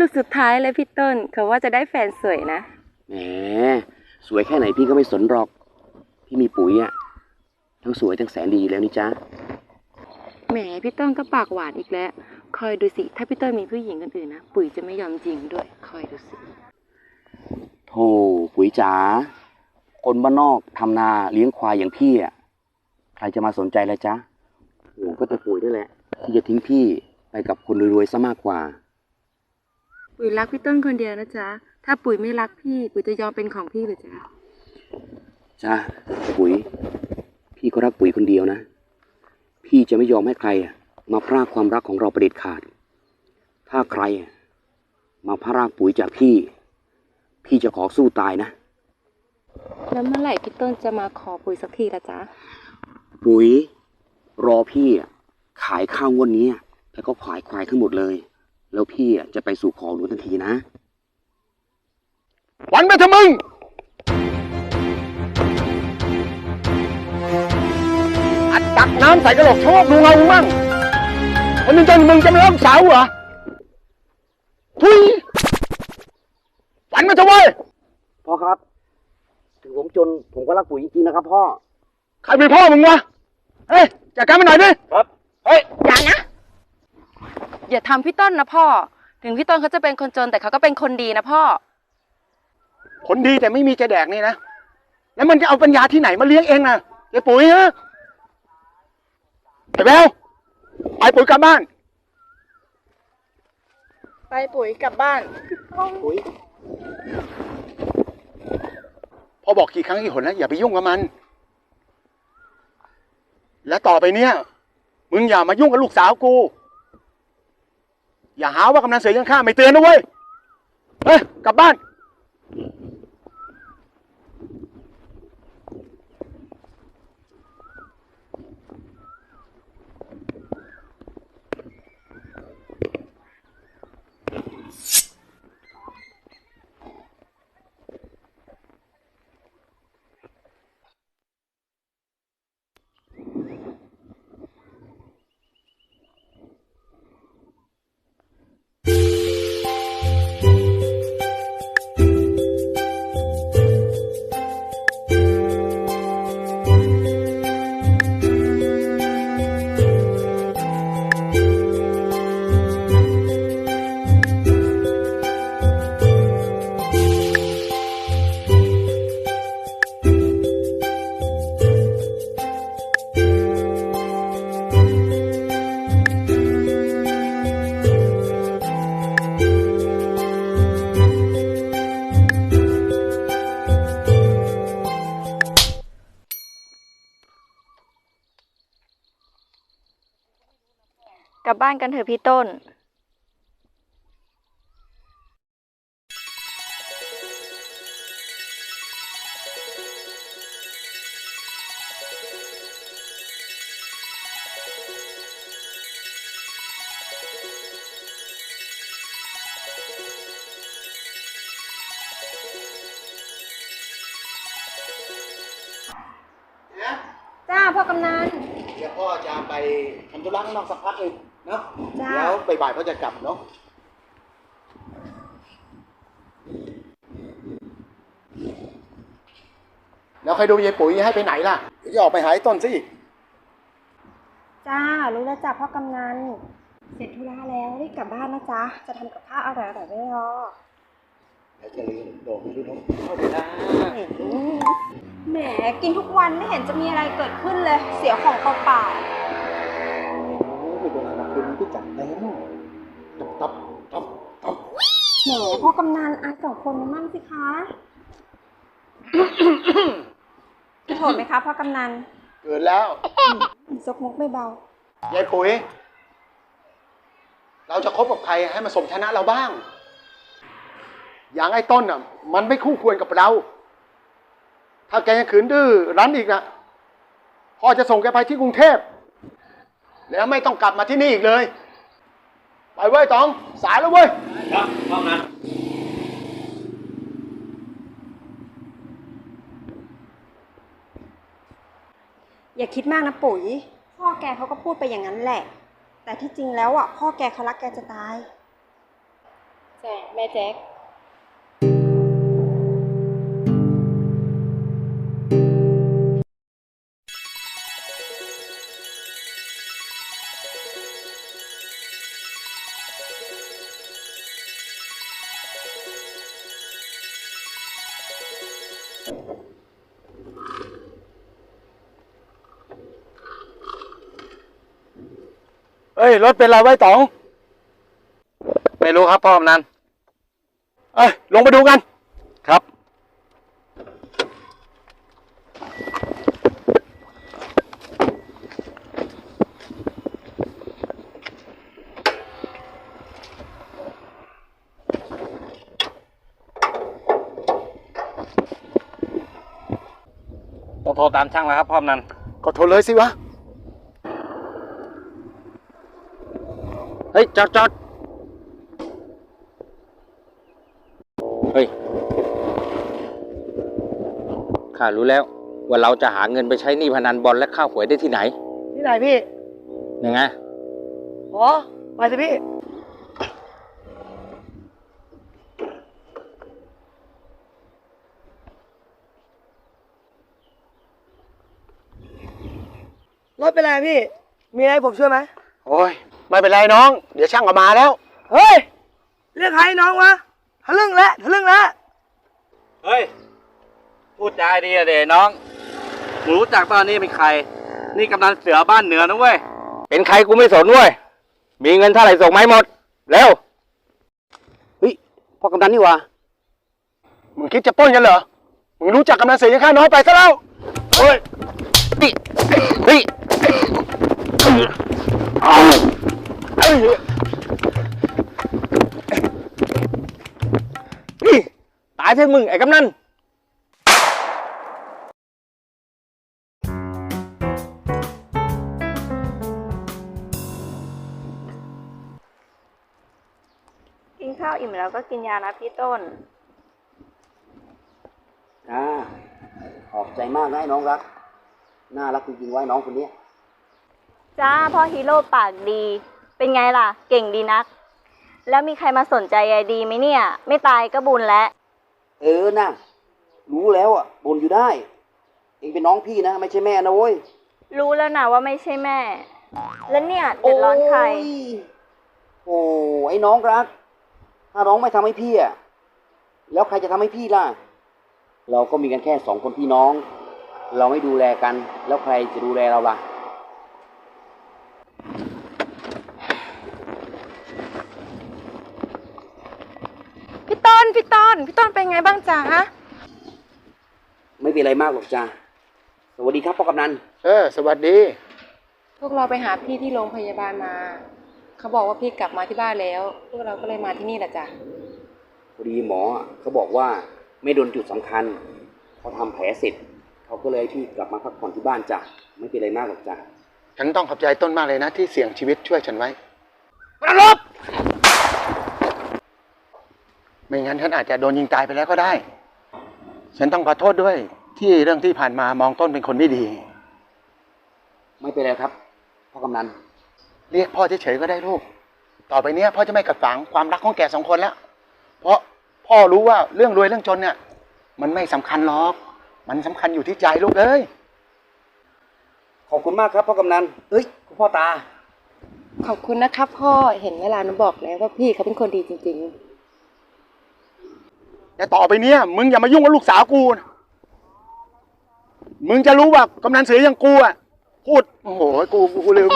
ลูกสุดท้ายเลยพี่ต้นเขาว่าจะได้แฟนสวยนะ แหม สวยแค่ไหนพี่ก็ไม่สนหรอก พี่มีปุ๋ยอะทั้งสวยทั้งแสนดีแล้วนี่จ๊ะแหมพี่ต้นก็ปากหวานอีกแล้ว คอยดูสิ ถ้าพี่ต้นมีผู้หญิงคนอื่นนะ ปุ๋ยจะไม่ยอมจริงด้วย คอยดูสิ โธ่ปุ๋ยจ๋า คนบ้านนอกทำนาเลี้ยงควายอย่างพี่อะใครจะมาสนใจละจ๊ะโอ้ก็จะปุ๋ยนี่แหละที่จะทิ้งพี่ไปกับคนรวยๆซะมากกว่า ปุ๋ยรักพี่ต้นคนเดียวนะจ๊ะ ถ้าปุ๋ยไม่รักพี่ ปุ๋ยจะยอมเป็นของพี่หรือจ๊ะจ้าปุ๋ย พี่ก็รักปุ๋ยคนเดียวนะ พี่จะไม่ยอมให้ใครอะมาพรากความรักของเราประเด็ดขาด ถ้าใครอะมาพรากปุ๋ยจากพี่ พี่จะขอสู้ตายนะ แล้วเมื่อไหร่พี่ต้นจะมาขอปุ๋ยสักทีละจ๊ะ ปุ๋ย รอพี่อะขายข้าวงวดนี้อะแล้วก็ขายควายทั้งหมดเลย แล้วพี่อะจะไปสู่ขอหนูทันทีนะ วันไปเถอะมึง อัดตักน้ำใส่กระโหลกชอบดูเงามึงมั่งคนนึงจนมึงจะมาล้อมสาวเหรอทุยวันมาเถอะเว้ยพ่อครับ ถึงผมจนผมก็รักปุ๋ยจริงๆนะครับพ่อ ใครเป็นพ่อมึงวะ เฮ้ยจัดการมันหน่อยดิ ครับ เฮ้ย อย่านะ อย่าทำพี่ต้นนะพ่อ ถึงพี่ต้นเขาจะเป็นคนจนแต่เขาก็เป็นคนดีนะพ่อผลดีแต่ไม่มีจะแดกนี่นะ แล้วมันจะเอาปัญญาที่ไหนมาเลี้ยงเองนะไอ้ปุ๋ยฮะไอ้แววไปปุ๋ยกลับบ้าน ไปปุ๋ยกลับบ้าน ปุ๋ยพอบอกกี่ครั้งกี่หนแล้วอย่าไปยุ่งกับมัน และต่อไปเนี่ย มึงอย่ามายุ่งกับลูกสาวกู อย่าหาว่ากำนันเสือยังข้าไม่เตือนนะเว้ยเฮ้ยกลับบ้าน ลับบ้านกันเถอะพี่ต้น จ้าพ่อกำนัน เดี๋ยวพ่อจะไปทำธุระข้างนอกสักพักหนึ่ง เนาะจ้า แล้วบ่ายๆพ่อจะกลับเนาะแล้วใครดูยายปุ๋ยให้ไปไหนล่ะเดี๋ยวจะออกไปหาไอ้ต้นสิจ้า รู้แล้วจ้ะพ่อกำนัน เสร็จธุระแล้วรีบกลับบ้านนะจ๊ะ จะทำกับข้าวอร่อยๆไว้รอเดี๋ยวจะลืมโดดไปดูน้องเข้าไปนะแหมกินทุกวันไม่เห็นจะมีอะไรเกิดขึ้นเลย เสียของเปล่าไม่เป็นไรหรอกคืนนี้ พี่จัดเต็มตับตับตับตับๆแหมพ่อกำนันอาสองคนมามั่งสิคะจะโทษไหมคะพ่อกำนันเกิดแล้วซกมกไม่เบายายปุ๋ย เราจะคบกับใครให้มันสมชนะเราบ้าง อย่างไอ้ต้นอะ มันไม่คู่ควรกับเรา ถ้าแกยังขืนดื้อรั้นอีกนะพ่อจะส่งแกไปที่กรุงเทพ แล้วไม่ต้องกลับมาที่นี่อีกเลย ไปเว้ยตอง สายแล้วเว้ยอย่าคิดมากนะปุ๋ย พ่อแกเขาก็พูดไปอย่างนั้นแหละ แต่ที่จริงแล้วอะ พ่อแกเขารักแกจะตายจ้ะแม่แจ๊ค ยรถเป็นไรไว้ต๋องไม่รู้ครับพ่อกำนันเอ้ยลงไปดูกัน ครับ ต้องโทรตามช่างแล้วครับพ่อกำนันก็โทรเลยสิวะ ฮ้ยจอดจอดเฮ้ยข้ารู้แล้ว ว่าเราจะหาเงินไปใช้หนี้พนันบอลและข้าวหวยได้ที่ไหนที่ไหนพี่ยังไงอ๋อไปสิพี่ รถเป็นไรพี่ มีอะไรให้ผมช่วยไหมโอ้ย ไม่เป็นไรน้อง เดี๋ยวช่างก็มาแล้ว เฮ้ย เรียกใครน้องวะทะลึ่งแล้วทะลึ่งแล้วเฮ้ย พูดจาดีอะเดน้องมึงรู้จักตอนนี้เป็นใคร นี่กำนันเสือบ้านเหนือนะเว้ย เป็นใครกูไม่สนเว้ย มีเงินเท่าไหร่ส่งมาให้หมด เร็ว เฮ้ยพ่อกำนันนี่หวะมึงคิดจะปล้นกันเหรอ มึงรู้จักกำนันเสียยังข้าน้อยไปซะแล้ว เฮ้ยนี่เฮ้ยเอาเอ้ยนี่ ตายเถอะมึงไอ้กำนันกินข้าวอิ่มแล้วก็กินยานะพี่ต้นจ้าขอบใจมากนะไอ้น้องรัก น่ารักจริงๆไว้น้องคนนี้ จ้าพ่อฮีโร่ปากดี เป็นไงล่ะ เก่งดีนัก แล้วมีใครมาสนใจยายดีไหมเนี่ย ไม่ตายก็บุญแล้ว เออนะรู้แล้วอะบนอยู่ได้ เองเป็นน้องพี่นะ ไม่ใช่แม่นะเว้ยรู้แล้วนะว่าไม่ใช่แม่ แล้วเนี่ยเดือดร้อนใคร โยโอ้ไอ้น้องรัก ถ้าน้องไม่ทำให้พี่อะ แล้วใครจะทำให้พี่ล่ะ เราก็มีกันแค่สองคนพี่น้อง เราไม่ดูแลกัน แล้วใครจะดูแลเราล่ะ พี่ ต้นพี่ต้น พี่ต้นเป็นไงบ้างจ๊ะไม่เป็นไรมากหรอกจ้าสวัสดีครับพ่อกำนัน เออ สวัสดี พวกเราไปหาพี่ที่โรงพยาบาลมา เขาบอกว่าพี่กลับมาที่บ้านแล้ว พวกเราก็เลยมาที่นี่แหละจ้ะพอดีหมออะเขาบอกว่าไม่โดนจุดสำคัญเขาทำแผลเสร็จเขาก็เลยให้พี่กลับมาพักผ่อนที่บ้านจ้ะไม่เป็นไรมากหรอกจ้ะฉันต้องขอบใจต้นมากเลยนะที่เสี่ยงชีวิตช่วยฉันไว้ประลบ ไม่งั้นฉันอาจจะโดนยิงตายไปแล้วก็ได้ ฉันต้องขอโทษด้วย ที่เรื่องที่ผ่านมามองต้นเป็นคนไม่ดี ไม่เป็นไรครับพ่อกำนันเรียกพ่อเฉยๆก็ได้ลูก ต่อไปเนี้ยพ่อจะไม่กัดฝังความรักของแกสองคนแล้ว เพราะพ่อรู้ว่าเรื่องรวยเรื่องจนเนี่ย มันไม่สำคัญหรอก มันสำคัญอยู่ที่ใจลูกเอ้ยขอบคุณมากครับพ่อกำนันเอ้ยคุณพ่อตา ขอบคุณนะครับพ่อเห็นเวลาหนูบอกแล้วว่าพี่เขาเป็นคนดีจริง ๆ แต่ต่อไปเนี้ยมึงอย่ามายุ่งกับลูกสาวกูนะมึงจะรู้ว่ากำนันเสืออย่างกูอะพูดโอ้โหกูกูลืม